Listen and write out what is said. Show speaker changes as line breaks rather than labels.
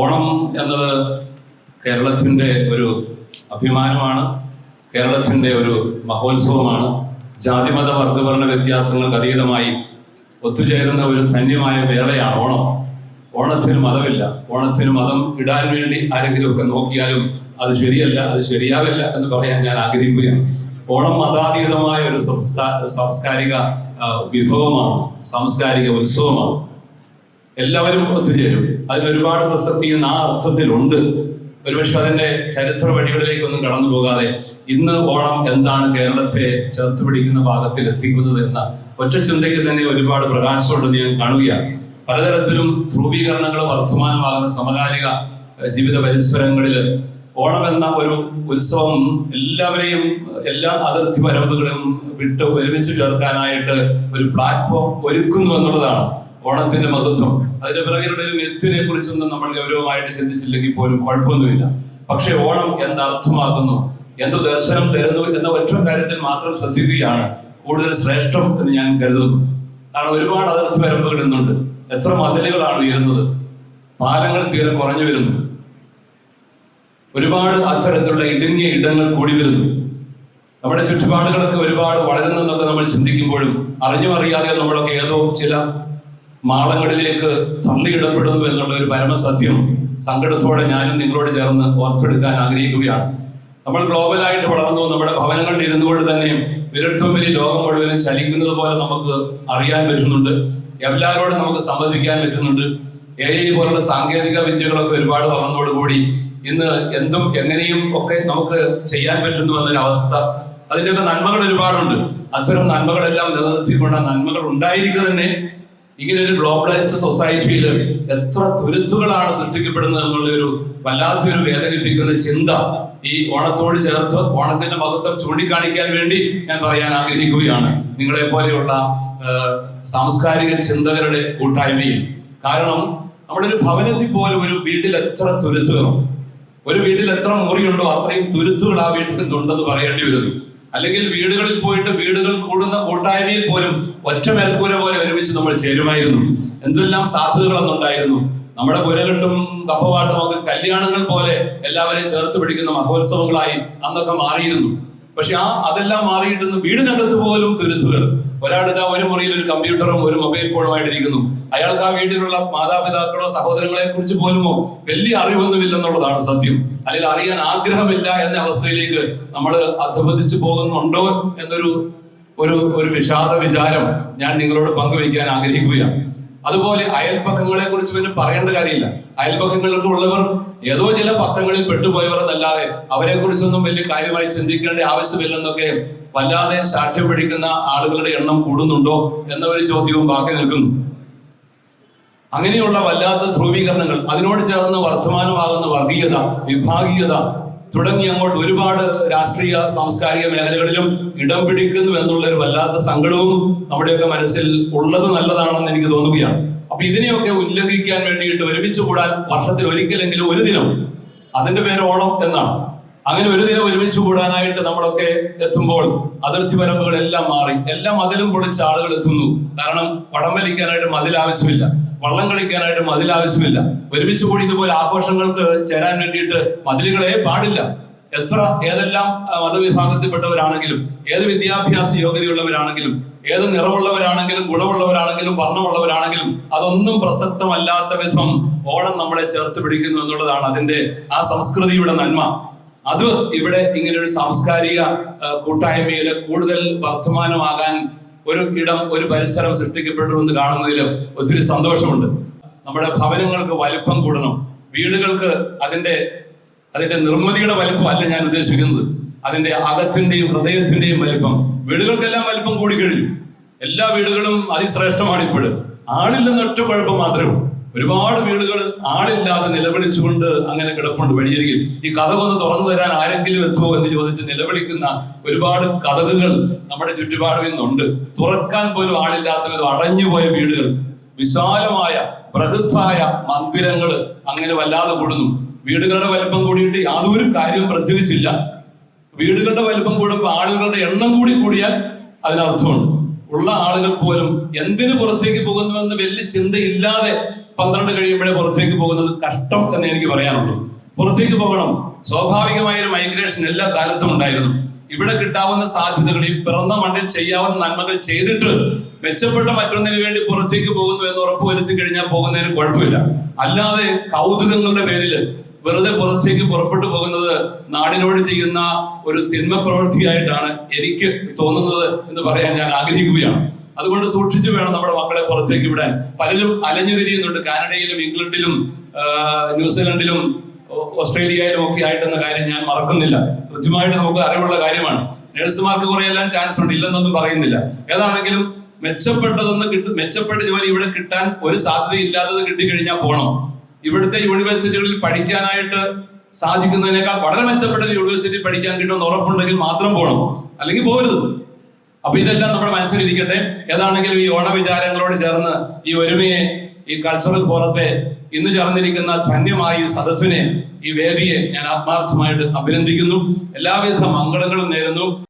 ഓണം എന്നത് കേരളത്തിന്റെ ഒരു അഭിമാനമാണ് കേരളത്തിന്റെ ഒരു മഹോത്സവമാണ്. ജാതിമത വർഗവർണ വ്യത്യാസങ്ങൾക്ക് അതീതമായി ഒത്തുചേരുന്ന ഒരു ധന്യമായ വേളയാണ് ഓണം. ഓണത്തിന് മതമില്ല. ഓണത്തിന് മതം ഇടാൻ വേണ്ടി ആരെങ്കിലുമൊക്കെ നോക്കിയാലും അത് ശരിയല്ല അത് ശരിയാവില്ല എന്ന് പറയാൻ ഞാൻ ആഗ്രഹിക്കുകയാണ്. ഓണം മതാതീതമായ ഒരു സംസ്കാരിക വിഭവമാണ് സാംസ്കാരിക ഉത്സവമാണ്. എല്ലാവരും ഒത്തുചേരും അതിന് ഒരുപാട് പ്രസക്തി എന്ന ആ അർത്ഥത്തിലുണ്ട്. ഒരുപക്ഷെ അതിന്റെ ചരിത്ര വഴികളിലേക്കൊന്നും കടന്നു പോകാതെ ഇന്ന് ഓണം എന്താണ് കേരളത്തെ ചേർത്ത് പിടിക്കുന്ന ഭാഗത്തിൽ എത്തിക്കുന്നത് എന്ന ഒറ്റ ചിന്തയ്ക്ക് തന്നെ ഒരുപാട് പ്രകാശമുണ്ടെന്ന് ഞാൻ കാണുകയാണ്. പലതരത്തിലും ധ്രുവീകരണങ്ങൾ വർദ്ധമാനമാകുന്ന സമകാലിക ജീവിത പരിസരങ്ങളിൽ ഓണം എന്ന ഒരു ഉത്സവം എല്ലാവരെയും എല്ലാ അതിർത്തി പരമ്പുകളും വിട്ട് ഒരുമിച്ച് ചേർക്കാനായിട്ട് ഒരു പ്ലാറ്റ്ഫോം ഒരുക്കുന്നു എന്നുള്ളതാണ്. ഓണത്തിന്റെ മഹത്വം. അതിന്റെ പിറകിലുള്ള ഒരു എത്തിനെ കുറിച്ചൊന്നും നമ്മൾ ഗൗരവമായിട്ട് ചിന്തിച്ചില്ലെങ്കിൽ പോലും കുഴപ്പമൊന്നുമില്ല. പക്ഷെ ഓണം എന്തർത്ഥമാക്കുന്നു എന്ത് ദർശനം തരുന്നു എന്ന ഒറ്റ കാര്യത്തിൽ മാത്രം ശ്രദ്ധിക്കുകയാണ് കൂടുതൽ ശ്രേഷ്ഠം എന്ന് ഞാൻ കരുതുന്നു. കാരണം ഒരുപാട് അതിർത്തി വരമ്പുകൾ ഇന്നുണ്ട്. എത്ര മതിലുകളാണ് ഉയരുന്നത്? പാലങ്ങൾ തീരെ കുറഞ്ഞു വരുന്നു. ഒരുപാട് അത്തരത്തിലുള്ള ഇടുങ്ങിയ ഇടങ്ങൾ കൂടി വരുന്നു. നമ്മുടെ ചുറ്റുപാടുകളൊക്കെ ഒരുപാട് വളരുന്നെന്നൊക്കെ നമ്മൾ ചിന്തിക്കുമ്പോഴും അറിഞ്ഞും അറിയാതെ നമ്മളൊക്കെ ഏതോ ചില മാളങ്ങളിലേക്ക് തള്ളിയിടപ്പെടുന്നു എന്നുള്ള ഒരു പരമസത്യം സങ്കടത്തോടെ ഞാനും നിങ്ങളോട് ചേർന്ന് ഓർത്തെടുക്കാൻ ആഗ്രഹിക്കുകയാണ്. നമ്മൾ ഗ്ലോബലായിട്ട് വളർന്നു നമ്മുടെ ഭവനങ്ങളിൽ ഇരുന്നുകൊണ്ട് തന്നെ വിരൽത്തുമ്പിൽ ലോകം മുഴുവനും ചലിക്കുന്നത് പോലെ നമുക്ക് അറിയാൻ പറ്റുന്നുണ്ട്. എല്ലാവരോടും നമുക്ക് സംവദിക്കാൻ പറ്റുന്നുണ്ട്. എ ഐ പോലുള്ള സാങ്കേതിക വിദ്യകളൊക്കെ ഒരുപാട് വളർന്നതോടുകൂടി ഇന്ന് എന്തും എങ്ങനെയും ഒക്കെ നമുക്ക് ചെയ്യാൻ പറ്റുന്നു എന്നൊരു അവസ്ഥ. അതിന്റെയൊക്കെ നന്മകൾ ഒരുപാടുണ്ട്. അത്തരം നന്മകളെല്ലാം നിലനിർത്തിക്കൊണ്ട് നന്മകൾ ഉണ്ടായിരിക്കുക തന്നെ ഇങ്ങനെ ഒരു ഗ്ലോബലൈസ്ഡ് സൊസൈറ്റിയിൽ എത്ര തുരുത്തുകളാണ് സൃഷ്ടിക്കപ്പെടുന്നത് എന്നുള്ള ഒരു വല്ലാത്തൊരു വേദനിപ്പിക്കുന്ന ചിന്ത ഈ ഓണത്തോട് ചേർത്ത് ഓണത്തിന്റെ മഹത്വം ചൂണ്ടിക്കാണിക്കാൻ വേണ്ടി ഞാൻ പറയാൻ ആഗ്രഹിക്കുകയാണ്. നിങ്ങളെ പോലെയുള്ള സാംസ്കാരിക ചിന്തകരുടെ കൂട്ടായ്മയും. കാരണം നമ്മളൊരു ഭവനത്തിൽ പോലും ഒരു വീട്ടിൽ എത്ര തുരുത്തുകളും. ഒരു വീട്ടിൽ എത്ര മുറിയുണ്ടോ അത്രയും തുരുത്തുകൾ ആ വീട്ടിൽ ഉണ്ടെന്ന് പറയേണ്ടി വരുന്നു. അല്ലെങ്കിൽ വീടുകളിൽ പോയിട്ട് വീടുകൾ കൂടുന്ന കൂട്ടായ്മയിൽ പോലും ഒറ്റ മേൽക്കൂര പോലെ ഒരുമിച്ച് നമ്മൾ ചേരുമായിരുന്നു. എന്തെല്ലാം സാധ്യതകൾ അന്നുണ്ടായിരുന്നു? നമ്മുടെ പുരകെട്ടും കപ്പവാട്ടും ഒക്കെ കല്യാണങ്ങൾ പോലെ എല്ലാവരെയും ചേർത്ത് പിടിക്കുന്ന മഹോത്സവങ്ങളായി അന്നൊക്കെ മാറിയിരുന്നു. പക്ഷെ ആ അതെല്ലാം മാറിയിട്ട് ഇന്ന് വീടിനകത്ത് പോലും തുരുത്തുകൾ ഒരാൾ ഇതാ ഒരു മുറിയിൽ ഒരു കമ്പ്യൂട്ടറും ഒരു മൊബൈൽ ഫോണുമായിട്ടിരിക്കുന്നു അയാൾക്ക് ആ വീട്ടിലുള്ള മാതാപിതാക്കളോ സഹോദരങ്ങളെ കുറിച്ച് പോലുമോ വലിയ അറിവൊന്നുമില്ലെന്നുള്ളതാണ് സത്യം. അല്ലെങ്കിൽ അറിയാൻ ആഗ്രഹമില്ല എന്ന അവസ്ഥയിലേക്ക് നമ്മൾ അധപതിച്ചു പോകുന്നുണ്ടോ എന്നൊരു ഒരു ഒരു വിഷാദ വിചാരം ഞാൻ നിങ്ങളോട് പങ്കുവയ്ക്കാൻ ആഗ്രഹിക്കുകയാണ്. അതുപോലെ അയൽപ്പക്കങ്ങളെ കുറിച്ച് പിന്നെ പറയേണ്ട കാര്യമില്ല. അയൽപ്പക്കങ്ങളിലൊക്കെ ഉള്ളവർ ഏതോ ചില പത്തങ്ങളിൽ പെട്ടുപോയവർ എന്നല്ലാതെ അവരെ കുറിച്ചൊന്നും വലിയ കാര്യമായി ചിന്തിക്കേണ്ട ആവശ്യമില്ലെന്നൊക്കെ വല്ലാതെ ശാഠ്യം പിടിക്കുന്ന ആളുകളുടെ എണ്ണം കൂടുന്നുണ്ടോ എന്ന ഒരു ചോദ്യവും ബാക്കി നിൽക്കുന്നു. അങ്ങനെയുള്ള വല്ലാത്ത ധ്രുവീകരണങ്ങൾ അതിനോട് ചേർന്ന് വർത്തമാനമാകുന്ന വർഗീയത വിഭാഗീയത തുടങ്ങി അങ്ങോട്ട് ഒരുപാട് രാഷ്ട്രീയ സാംസ്കാരിക മേഖലകളിലും ഇടം പിടിക്കുന്നു എന്നുള്ള ഒരു വല്ലാത്ത സങ്കടവും നമ്മുടെയൊക്കെ മനസ്സിൽ ഉള്ളത് നല്ലതാണെന്ന് എനിക്ക് തോന്നുകയാണ്. അപ്പൊ ഇതിനെയൊക്കെ ഉല്ലംഘിക്കാൻ വേണ്ടിയിട്ട് ഒരുമിച്ച് കൂടാൻ വർഷത്തിൽ ഒരിക്കലെങ്കിലും ഒരു ദിനം അതിന്റെ പേര് ഓണം എന്നാണ്. അങ്ങനെ ഒരു ദിനം ഒരുമിച്ച് കൂടാനായിട്ട് നമ്മളൊക്കെ എത്തുമ്പോൾ അതിർത്തി എല്ലാം മാറി. എല്ലാം മതിലും പൊളിച്ച് ആളുകൾ എത്തുന്നു. കാരണം പടം വലിക്കാനായിട്ട് മതിൽ ആവശ്യമില്ല വള്ളം കളിക്കാനായിട്ട് മതിൽ ആവശ്യമില്ല ഒരുമിച്ച് കൂടി ഇതുപോലെ ആഘോഷങ്ങൾക്ക് ചേരാൻ വേണ്ടിയിട്ട് മതിലുകളെ പാടില്ല. എത്ര ഏതെല്ലാം മതവിഭാഗത്തിൽപ്പെട്ടവരാണെങ്കിലും ഏത് വിദ്യാഭ്യാസ യോഗ്യതയുള്ളവരാണെങ്കിലും ഏത് നിറമുള്ളവരാണെങ്കിലും ഗുണമുള്ളവരാണെങ്കിലും വർണമുള്ളവരാണെങ്കിലും അതൊന്നും പ്രസക്തമല്ലാത്ത വിധം ഓണം നമ്മളെ ചേർത്ത് പിടിക്കുന്നു എന്നുള്ളതാണ് അതിന്റെ ആ സംസ്കൃതിയുടെ നന്മ. അത് ഇവിടെ ഇങ്ങനെ ഒരു സാംസ്കാരിക കൂട്ടായ്മയിൽ കൂടുതൽ വർത്തമാനമാകാൻ ഒരു ഇടം ഒരു പരിസരം സൃഷ്ടിക്കപ്പെട്ടു എന്ന് കാണുന്നതിൽ ഒത്തിരി സന്തോഷമുണ്ട്. നമ്മുടെ ഭവനങ്ങൾക്ക് വലിപ്പം കൂടണം. വീടുകൾക്ക് അതിന്റെ അതിന്റെ നിർമ്മിതിയുടെ വലിപ്പം അല്ല ഞാൻ ഉദ്ദേശിക്കുന്നത്. അതിന്റെ അകത്തിന്റെയും ഹൃദയത്തിന്റെയും വലിപ്പം. വീടുകൾക്കെല്ലാം വലിപ്പം കൂടിക്കഴിഞ്ഞു. എല്ലാ വീടുകളും അതിശ്രേഷ്ഠമാണ് ഇപ്പോഴും. ആളില്ലെന്നൊറ്റ കുഴപ്പം മാത്രമേ ഉള്ളൂ. ഒരുപാട് വീടുകൾ ആളില്ലാതെ നിലവിളിച്ചുകൊണ്ട് അങ്ങനെ കിടപ്പുണ്ട് വഴിയരികിൽ. ഈ കഥകൊന്ന് തുറന്നു തരാൻ ആരെങ്കിലും എത്തുമോ എന്ന് ചോദിച്ച് നിലവിളിക്കുന്ന ഒരുപാട് കഥകുകൾ നമ്മുടെ ചുറ്റുപാടും ഇന്നുണ്ട് തുറക്കാൻ പോലും ആളില്ലാത്ത വിധം അടഞ്ഞുപോയ വീടുകൾ വിശാലമായ ബൃഹത്തായ മന്ദിരങ്ങൾ അങ്ങനെ വല്ലാതെ കൂടുന്നു. വീടുകളുടെ വലിപ്പം കൂടിയിട്ട് യാതൊരു കാര്യവും പ്രത്യേകിച്ചില്ല. വീടുകളുടെ വലിപ്പം കൂടുമ്പോൾ ആളുകളുടെ എണ്ണം കൂടി കൂടിയാൽ അതിനർത്ഥമുണ്ട്. ഉള്ള ആളുകൾ പോലും എന്തിനു പുറത്തേക്ക് പോകുന്നുവെന്ന് വലിയ ചിന്തയില്ലാതെ പന്ത്രണ്ട് കഴിയുമ്പോഴേ പുറത്തേക്ക് പോകുന്നത് കഷ്ടം എന്ന് എനിക്ക് പറയാനുള്ളൂ. പുറത്തേക്ക് പോകണം. സ്വാഭാവികമായ ഒരു മൈഗ്രേഷൻ എല്ലാ കാലത്തും ഉണ്ടായിരുന്നു. ഇവിടെ കിട്ടാവുന്ന സാധ്യതകൾ ഈ പിറന്ന മണ്ണിൽ ചെയ്യാവുന്ന നന്മകൾ ചെയ്തിട്ട് മെച്ചപ്പെട്ട മറ്റൊന്നിന് വേണ്ടി പുറത്തേക്ക് പോകുന്നു എന്ന് ഉറപ്പുവരുത്തി കഴിഞ്ഞാൽ പോകുന്നതിന് കുഴപ്പമില്ല. അല്ലാതെ കൗതുകങ്ങളുടെ പേരിൽ വെറുതെ പുറത്തേക്ക് പുറപ്പെട്ടു പോകുന്നത് നാടിനോട് ചെയ്യുന്ന ഒരു തിന്മ പ്രവൃത്തിയായിട്ടാണ് എനിക്ക് തോന്നുന്നത് എന്ന് പറയാൻ ഞാൻ ആഗ്രഹിക്കുകയാണ്. അതുകൊണ്ട് സൂക്ഷിച്ചു വേണം നമ്മുടെ മക്കളെ പുറത്തേക്ക് വിടാൻ. പലരും അലഞ്ഞു തിരിയുന്നുണ്ട്. കാനഡയിലും ഇംഗ്ലണ്ടിലും ന്യൂസിലൻഡിലും ഓസ്ട്രേലിയയിലും ഒക്കെ ആയിട്ടെന്ന കാര്യം ഞാൻ മറക്കുന്നില്ല. കൃത്യമായിട്ട് നമുക്ക് അറിവുള്ള കാര്യമാണ്. നഴ്സുമാർക്ക് കുറെ എല്ലാം ചാൻസ് ഉണ്ട്. ഇല്ലെന്നൊന്നും പറയുന്നില്ല. ഏതാണെങ്കിലും മെച്ചപ്പെട്ടതൊന്ന് കിട്ടും മെച്ചപ്പെട്ട ജോലി ഇവിടെ കിട്ടാൻ ഒരു സാധ്യത ഇല്ലാത്തത് കിട്ടിക്കഴിഞ്ഞാൽ പോകണം ഇവിടുത്തെ യൂണിവേഴ്സിറ്റികളിൽ പഠിക്കാനായിട്ട് സാധിക്കുന്നതിനേക്കാൾ വളരെ മെച്ചപ്പെട്ട യൂണിവേഴ്സിറ്റി പഠിക്കാൻ കിട്ടുമെന്ന് ഉറപ്പുണ്ടെങ്കിൽ മാത്രം പോകണം അല്ലെങ്കിൽ പോകരുത് അപ്പൊ ഇതെല്ലാം നമ്മുടെ മനസ്സിലിരിക്കട്ടെ ഏതാണെങ്കിലും ഈ ഓണവിചാരങ്ങളോട് ചേർന്ന് ഈ ഒരുമയെ ഈ കൾച്ചറൽ ഫോറത്തെ ഇന്ന് ചേർന്നിരിക്കുന്ന ധന്യമായ ഈ സദസ്സിനെ ഈ വേദിയെ ഞാൻ ആത്മാർത്ഥമായിട്ട് അഭിനന്ദിക്കുന്നു. എല്ലാവിധ മംഗളങ്ങളും നേരുന്നു.